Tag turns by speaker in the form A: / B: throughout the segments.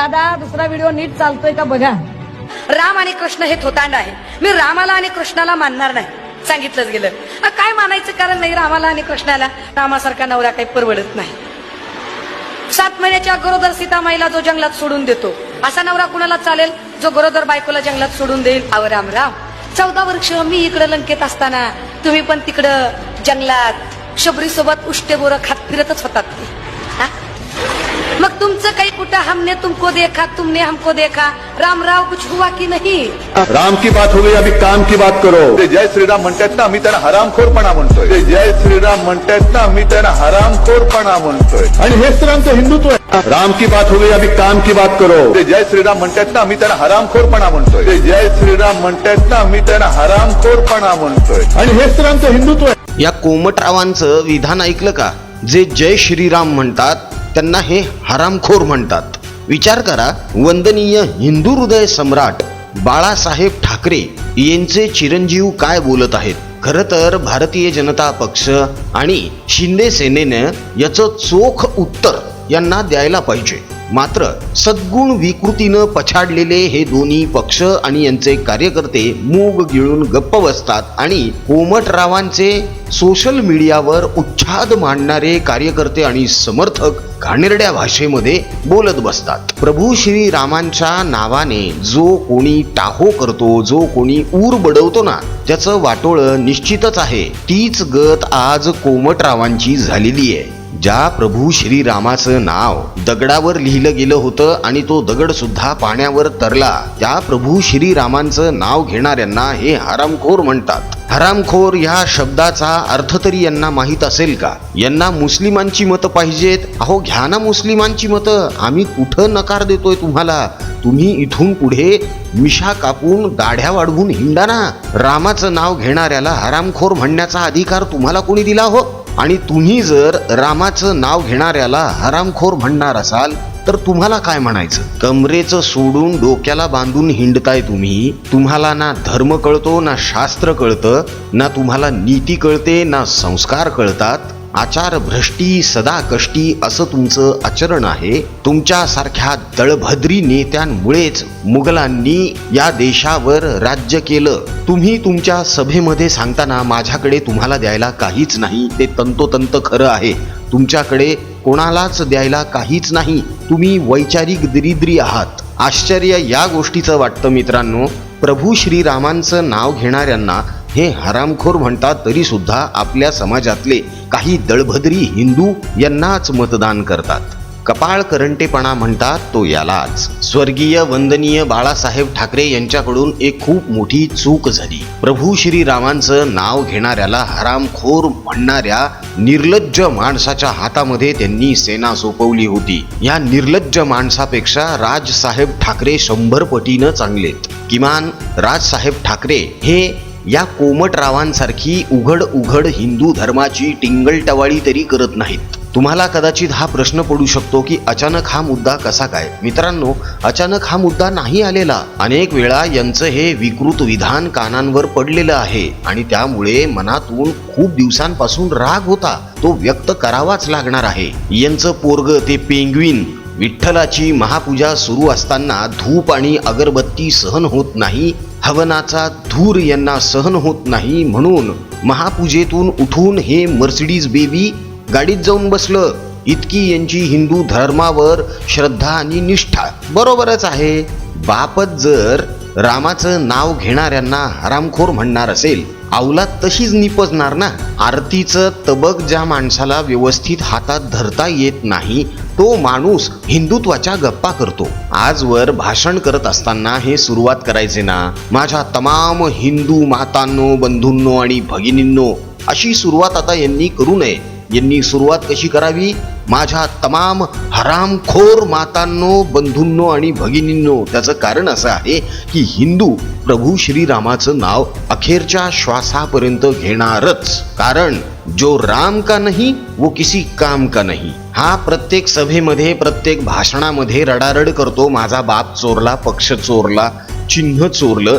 A: दादा दुसरा व्हिडिओ नीट चालतोय का बघा.
B: राम आणि कृष्ण हे थोतांड आहे. मी रामाला आणि कृष्णाला मानणार नाही सांगितलंच गेलं. काय मानायचं कारण नाही रामाला आणि कृष्णाला? रामासारखा नवरा काही परवडत नाही. सात महिन्याच्या गरोदर सीतामाईला जो जंगलात सोडून देतो असा नवरा कुणाला चालेल? जो गरोदर बायकोला जंगलात सोडून देईल? आव राम राम. चौदा वर्ष मी इकडे लंकेत असताना तुम्ही पण तिकडं जंगलात शबरी सोबत उष्टे बोर खात फिरतच होतात ते. मग तुमचं काही कुठं हमने तुमको देखा तुमने हमको देखा? राम राव कुछ हुआ की नहीं?
C: राम की बात हो गई अभी काम की बात करो। ते जय श्रीराम म्हणतात ना आम्ही त्यांना हरामखोरपणा म्हणतोय. ते जय श्रीराम म्हणतात ना आम्ही त्यांना हरामखोरपणा म्हणतोय. आणि हेच तर आमचं हिंदुत्व आहे. राम की बात हो गई अभी काम की बात करो। ते जय श्रीराम म्हणतात ना आम्ही त्यांना हरामखोरपणा म्हणतोय. ते जय श्रीराम म्हणतात ना आम्ही त्यांना हरामखोरपणा म्हणतोय. आणि हेच तर आमचं हिंदुत्व आहे.
D: या कोमटरावांचं विधान ऐकलं का? जे जय श्रीराम म्हणतात त्यांना हे हरामखोर म्हणतात. विचार करा वंदनीय हिंदू हृदय सम्राट बाळासाहेब ठाकरे यांचे चिरंजीव काय बोलत आहेत? खरं तर भारतीय जनता पक्ष आणि शिंदे सेनेनं याचं चोख उत्तर यांना द्यायला पाहिजे. मात्र सद्गुण विकृतीनं पछाडलेले हे दोन्ही पक्ष आणि यांचे कार्यकर्ते मूग गिळून गप्प बसतात आणि कोमटरावांचे सोशल मीडियावर उच्छाद मांडणारे कार्यकर्ते आणि समर्थक घाणेरड्या भाषेमध्ये बोलत बसतात. प्रभू श्री रामांच्या नावाने जो कोणी टाहो करतो जो कोणी ऊर बडवतो ना त्याचं वाटोळं निश्चितच आहे तीच गत आज कोमटरावांची झालेली आहे. ज्या प्रभू श्रीरामाचं नाव दगडावर लिहिलं गेलं होतं आणि तो दगड सुद्धा पाण्यावर तरला त्या प्रभू श्रीरामांचं नाव घेणाऱ्यांना हे हरामखोर म्हणतात. हरामखोर ह्या शब्दाचा अर्थ तरी यांना माहीत असेल का? यांना मुस्लिमांची मतं पाहिजेत? अहो घ्या ना मुस्लिमांची मतं. आम्ही कुठं नकार देतोय तुम्हाला? तुम्ही इथून पुढे मिशा कापून दाढ्या वाढवून हिंडा ना. रामाचं नाव घेणाऱ्याला हरामखोर म्हणण्याचा अधिकार तुम्हाला कोणी दिला हो? आणि तुम्ही जर रामाचं नाव घेणाऱ्याला हरामखोर म्हणणार असाल तर तुम्हाला काय म्हणायचं? कमरेचं सोडून डोक्याला बांधून हिंडताय तुम्ही तुम्हाला ना धर्म कळतो ना शास्त्र कळतं ना तुम्हाला नीती कळते ना संस्कार कळतात. आचार भ्रष्टी सदा कष्टी असं तुमचं आचरण आहे. तुमच्यासारख्या दळभद्री नेत्यांमुळेच मुघलांनी या देशावर राज्य केलं. तुम्ही तुमच्या सभेमध्ये सांगताना माझ्याकडे तुम्हाला द्यायला काहीच नाही. ते तंतोतंत खरं आहे. तुमच्याकडे कोणालाच द्यायला काहीच नाही. तुम्ही वैचारिक दरिद्री आहात. आश्चर्य या गोष्टीचं वाटतं मित्रांनो. प्रभू श्रीरामांचं नाव घेणाऱ्यांना हे हरामखोर म्हणतात तरी सुद्धा आपल्या समाजातले काही दळभद्री हिंदू यांनाच मतदान करतात. कपाळ करंटेपणा म्हणतात तो यालाच. स्वर्गीय वंदनीय बाळासाहेब ठाकरे यांच्याकडून एक खूप मोठी चूक झाली. प्रभू श्रीरामांचं नाव घेणाऱ्याला हरामखोर म्हणणाऱ्या निर्लज्ज माणसाच्या हातामध्ये त्यांनी सेना सोपवली होती. या निर्लज्ज माणसापेक्षा राजसाहेब ठाकरे शंभर पटीनं चांगलेत. किमान राजसाहेब ठाकरे हे या कोमटरावांसारखी उघड उघड हिंदू धर्माची टिंगलटवाळी तरी करत नाहीत. तुम्हाला कदाचित हा प्रश्न पडू शकतो की अचानक हा मुद्दा कसा काय? मित्रांनो अचानक हा मुद्दा नाही आलेला. अनेक वेळा यांचं हे विकृत विधान कानांवर पडलेलं आहे आणि त्यामुळे मनातून खूप दिवसांपासून राग होता. तो व्यक्त करावाच लागणार आहे. यांचं पोरग ते पेंग्विन. विठ्ठलाची महापूजा सुरू असताना धूप आणि अगरबत्ती सहन होत नाही. हवनाचा धूर यांना सहन होत नाही म्हणून महापूजेतून उठून हे मर्सिडीज बेबी गाडीत जाऊन बसलं. इतकी यांची हिंदू धर्मावर श्रद्धा आणि निष्ठा बरोबरच आहे. बापच जर रामाचं नाव घेणाऱ्यांना हरामखोर म्हणणार असेल अवलाद तशीच निपजणार ना? आरतीचं तबक ज्या माणसाला व्यवस्थित हातात धरता येत नाही तो माणूस हिंदुत्वाच्या गप्पा करतो. आजवर भाषण करत असताना हे सुरुवात करायचे ना? माझ्या तमाम हिंदू मातांनो बंधूंनो आणि भगिनींनो अशी सुरुवात आता यांनी करू नये. यांनी सुरुवात कशी करावी? माझ्या तमाम हरामखोर मातांनो बंधूंनो आणि भगिनींनो त्याचं कारण असं आहे की हिंदू प्रभू श्रीरामाचं नाव अखेरच्या श्वासापर्यंत घेणारच. कारण जो राम का नाही वो किसी काम का नाही. हा प्रत्येक सभेमध्ये प्रत्येक भाषणामध्ये रडारड करतो. माझा बाप चोरला पक्ष चोरला चिन्ह चोरलं.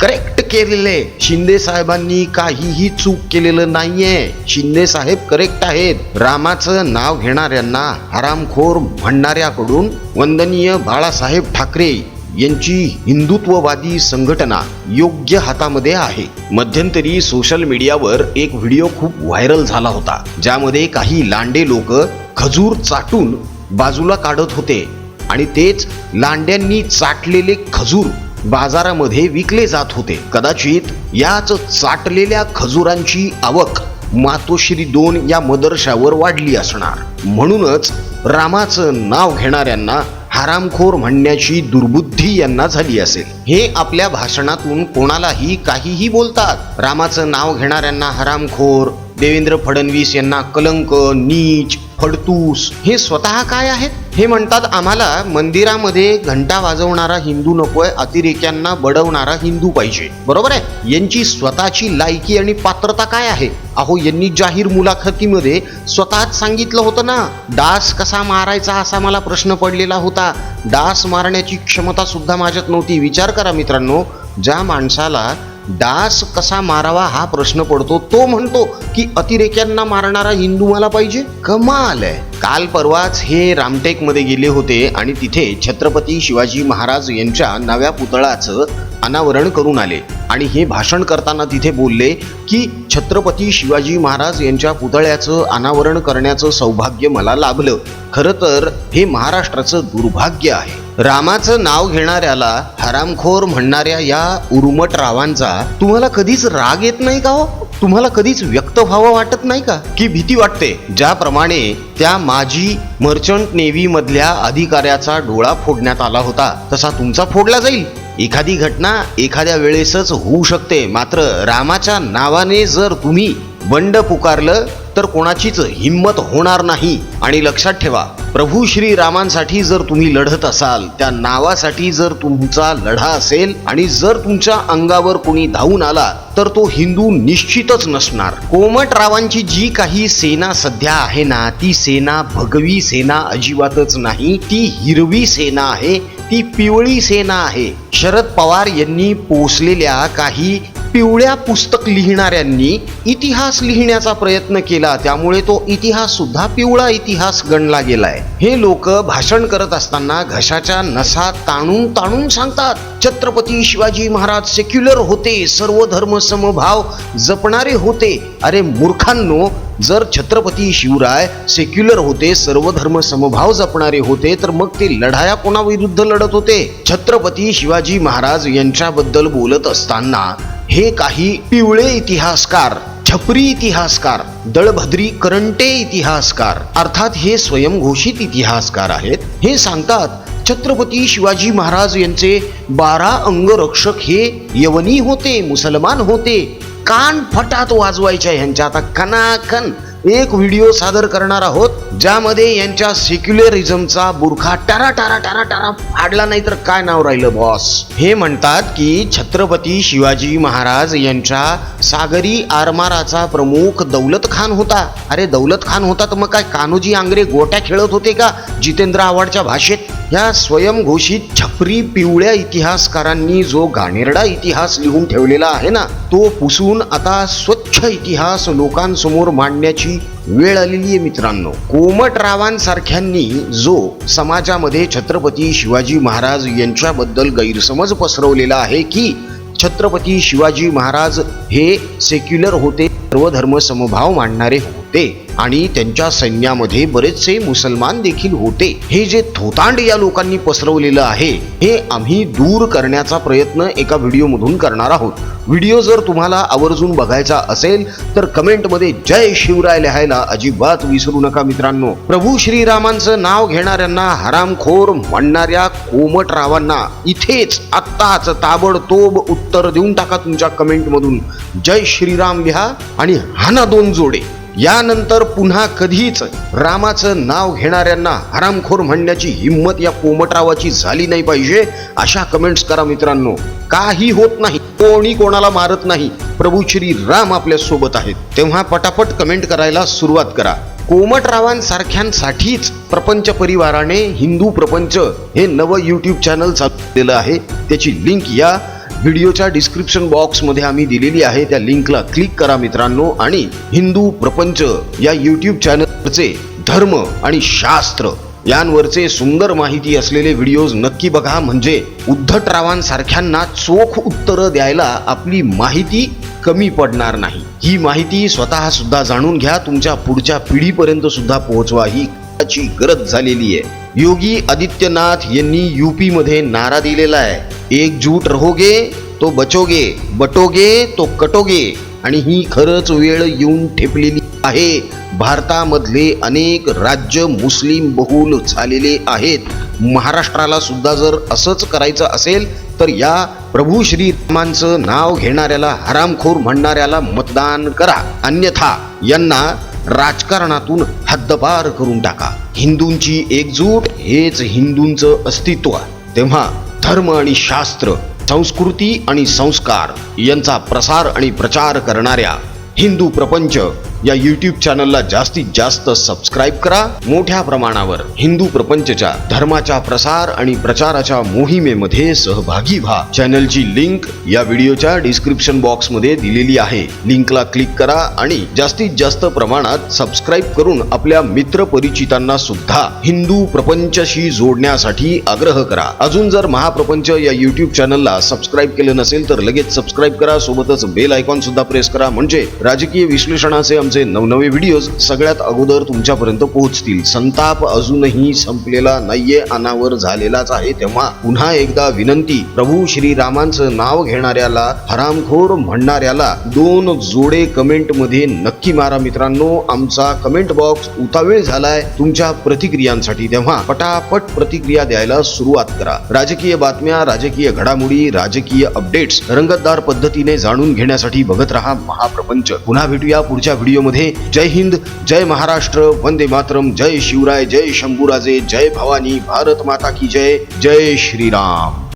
D: करेक्ट केलेले. शिंदे साहेबांनी काहीही चूक केलेलं नाहीये. शिंदे साहेब करेक्ट आहेत. रामाचं नाव घेणाऱ्यांना हरामखोर म्हणणाऱ्याकडून वंदनीय बाळासाहेब ठाकरे यांची हिंदुत्ववादी संघटना योग्य हातामध्ये आहे. मध्यंतरी सोशल मीडियावर एक व्हिडिओ खूप व्हायरल झाला होता. ज्यामध्ये काही लांडे लोक खजूर चाटून बाजूला काढत होते आणि तेच लांड्यांनी चाटलेले खजूर बाजारामध्ये विकले जात होते. कदाचित याच चाटलेल्या खजुरांची आवक मातोश्री दोन या मदरशावर वाढली असणार. म्हणूनच रामाचं नाव घेणाऱ्यांना हरामखोर म्हणण्याची दुर्बुद्धी यांना झाली असेल. हे आपल्या भाषणातून कोणालाही काहीही बोलतात. रामाचं नाव घेणाऱ्यांना हरामखोर देवेंद्र फडणवीस यांना कलंक नीच फडतूस. हे स्वतः काय आहेत? हे म्हणतात आम्हाला मंदिरामध्ये घंटा वाजवणारा हिंदू नकोय अतिरेक्यांना बडवणारा हिंदू पाहिजे. बरोबर आहे? यांची स्वतःची लायकी आणि पात्रता काय आहे? अहो यांनी जाहीर मुलाखतीमध्ये स्वतःच सांगितलं होतं ना डास कसा मारायचा असा मला प्रश्न पडलेला होता. डास मारण्याची क्षमता सुद्धा माझ्यात नव्हती. विचार करा मित्रांनो ज्या माणसाला डास कसा मारावा हा प्रश्न पडतो तो म्हणतो की अतिरेक्यांना मारणारा हिंदू मला पाहिजे. कमाल आहे. काल परवाच हे रामटेकमध्ये गेले होते आणि तिथे छत्रपती शिवाजी महाराज यांच्या नव्या पुतळाचं अनावरण करून आले. आणि हे भाषण करताना तिथे बोलले की छत्रपती शिवाजी महाराज यांच्या पुतळ्याचं अनावरण करण्याचं सौभाग्य मला लाभलं. खरं तर हे महाराष्ट्राचं दुर्भाग्य आहे. रामाचं नाव घेणाऱ्याला हरामखोर म्हणणाऱ्या या उर्मट रावांचा तुम्हाला कधीच राग येत नाही का हो? तुम्हाला कधीच व्यक्त व्हावं वाटत नाही का? की भीती वाटते? ज्याप्रमाणे त्या माजी मर्चंट नेव्ही मधल्या अधिकाऱ्याचा डोळा फोडण्यात आला होता तसा तुमचा फोडला जाईल. एखादी घटना एखाद्या वेळेसच होऊ शकते मात्र रामाच्या नावाने जर तुम्ही बंड पुकारलं तर कोणाचीच हिंमत होणार नाही. आणि लक्षात ठेवा प्रभू श्री रामांसाठी जर तुम्ही लढत असाल त्या नावासाठी जर तुमचा लढा असेल आणि जर तुमच्या अंगावर कोणी धावून आला तर तो हिंदू निश्चितच नसणार. कोमट रावांची जी काही सेना सध्या आहे ना ती सेना भगवी सेना अजिबातच नाही ती हिरवी सेना आहे ती पिवळी सेना आहे. शरद पवार यांनी पोचलेल्या काही पिवळ्या पुस्तक लिहिणाऱ्यांनी इतिहास लिहिण्याचा प्रयत्न केला. त्यामुळे तो इतिहास सुद्धा पिवळा इतिहास गणला गेलाय. हे लोक भाषण करत असताना घशाच्या नसा ताणून ताणून सांगतात छत्रपती शिवाजी महाराज सेक्युलर होते सर्व धर्म समभाव जपणारे होते. अरे मूर्खांनो जर छत्रपती शिवराय सेक्युलर होते सर्व धर्म समभाव जपणारे होते तर मग ते लढाया कोणाविरुद्ध लढत होते? छत्रपती शिवाजी महाराज यांच्याबद्दल बोलत असताना हे काही पिवळे इतिहासकार छपरी इतिहासकार दळभद्री करंटे इतिहासकार अर्थात हे स्वयंघोषित इतिहासकार आहेत. हे सांगतात छत्रपती शिवाजी महाराज यांचे बारा अंगरक्षक हे यवनी होते मुसलमान होते कान फटात वाजवायच्या ह्यांच्या. आता कनाकन एक व्हिडिओ सादर करणार आहोत ज्यामध्ये यांच्या सेक्युलरिझमचा बुरखा टारा टारा टारा टारा फाडला नाही तर काय नाव राहिलं बॉस हे म्हणतात की छत्रपती शिवाजी महाराज यांच्या सागरी आरमाराचा प्रमुख दौलत खान होता. अरे दौलत खान होता तर मग काय कान्होजी आंग्रे गोट्या खेळत होते का जितेंद्र आव्हाडच्या भाषेत? या स्वयंघोषित छपरी पिवळ्या इतिहासकारांनी जो गाणेरडा इतिहास लिहून ठेवलेला आहे ना तो पुसून आता स्वच्छ इतिहास लोकांसमोर मांडण्याची वेळ आलेली आहे मित्रांनो. कोमटरावांसारख्यांनी जो समाजामध्ये छत्रपती शिवाजी महाराज यांच्याबद्दल गैरसमज पसरवलेला आहे की छत्रपती शिवाजी महाराज हे सेक्युलर होते सर्व धर्म समभाव मांडणारे होते. आणि त्यांच्या सैन्यामध्ये बरेचसे मुसलमान देखील होते. हे जे थोतांड या लोकांनी पसरवलेलं आहे हे आम्ही दूर करण्याचा प्रयत्न एका व्हिडिओमधून करणार आहोत. व्हिडिओ जर तुम्हाला आवर्जून बघायचा असेल तर कमेंटमध्ये जय शिवराय लिहायला अजिबात विसरू नका मित्रांनो. प्रभू श्रीरामांचं नाव घेणाऱ्यांना हरामखोर म्हणणाऱ्या कोमटरावांना इथेच आत्ताच ताबडतोब उत्तर देऊन टाका तुमच्या कमेंटमधून. जय श्रीराम लिहा आणि हाना दोन जोडे. यानंतर पुन्हा कधीच रामाचं नाव घेणाऱ्यांना हरामखोर म्हणण्याची हिंमत या कोमटरावाची झाली नाही पाहिजे अशा कमेंट्स करा मित्रांनो. काही होत नाही कोणी कोणाला मारत नाही. प्रभू श्री राम आपल्यासोबत आहेत. तेव्हा पटापट कमेंट करायला सुरुवात करा. कोमटरावांसारख्यांसाठीच प्रपंच परिवाराने हिंदू प्रपंच हे नवं यूट्यूब चॅनल चालू केलं आहे. त्याची लिंक या व्हिडिओच्या डिस्क्रिप्शन बॉक्समध्ये आम्ही दिलेली आहे त्या लिंकला क्लिक करा मित्रांनो. आणि हिंदू प्रपंच या युट्यूब चॅनलचे धर्म आणि शास्त्र यांवरचे सुंदर माहिती असलेले व्हिडिओज नक्की बघा. म्हणजे उद्धटरावांसारख्यांना चोख उत्तरं द्यायला आपली माहिती कमी पडणार नाही. ही माहिती स्वतः सुद्धा जाणून घ्या. तुमच्या पुढच्या पिढीपर्यंत सुद्धा पोहोचवा. ही गरज झालेली आहे. योगी आदित्यनाथ यांनी युपी मध्ये नारा दिलेला आहे. एकजूट रहोगे तो बचोगे बटोगे तो कटोगे. आणि ही खरंच वेळ येऊन ठेपलेली आहे. भारतामधले अनेक राज्य मुस्लिम बहुल झालेले आहेत. महाराष्ट्राला सुद्धा जर असंच करायचं असेल तर या प्रभू श्रीरामांचं नाव घेणाऱ्याला हरामखोर म्हणणाऱ्याला मतदान करा. अन्यथा यांना राजकारणातून हद्दपार करून टाका. हिंदूंची एकजूट हेच हिंदूंचं अस्तित्व. तेव्हा धर्म आणि शास्त्र संस्कृती आणि संस्कार यांचा प्रसार आणि प्रचार करणाऱ्या हिंदू प्रपंच या युट्यूब चॅनलला जास्तीत जास्त सबस्क्राईब करा. मोठ्या प्रमाणावर हिंदू प्रपंचच्या धर्माच्या प्रसार आणि प्रचाराच्या मोहिमेमध्ये सहभागी व्हा. चॅनलची लिंक या व्हिडिओच्या डिस्क्रिप्शन बॉक्समध्ये दिलेली आहे. लिंकला क्लिक करा आणि जास्तीत जास्त प्रमाणात सबस्क्राईब करून आपल्या मित्र परिचितांना सुद्धा हिंदू प्रपंचशी जोडण्यासाठी आग्रह करा. अजून जर महाप्रपंच या युट्यूब चॅनलला सबस्क्राईब केलं नसेल तर लगेच सबस्क्राईब करा. सोबतच बेल आयकॉन सुद्धा प्रेस करा. म्हणजे राजकीय विश्लेषणाचे सेशनचे नवनवे व्हिडिओज सगळ्यात अगोदर तुमच्यापर्यंत पोहोचतील. संताप अजूनही संपलेला नाहीये अनावर झालेलाच आहे. तेव्हा पुन्हा एकदा विनंती प्रभू श्रीरामांचं नाव घेणाऱ्याला हरामखोर म्हणणाऱ्याला दोन जोडे कमेंटमध्ये नक्की मारा मित्रांनो. आमचा कमेंट बॉक्स उतावेळ झालाय तुमच्या प्रतिक्रियांसाठी. तेव्हा पटापट प्रतिक्रिया द्यायला सुरुवात करा. राजकीय बातम्या राजकीय घडामोडी राजकीय अपडेट्स रंगतदार पद्धतीने जाणून घेण्यासाठी बघत रहा महाप्रपंच. पुन्हा भेटूया पुढच्या व्हिडिओ व्हिडिओमध्ये जय हिंद जय महाराष्ट्र वंदे मातरम जय शिवराय जय शंभूराजे जय भवानी भारत माता की जय जय श्रीराम.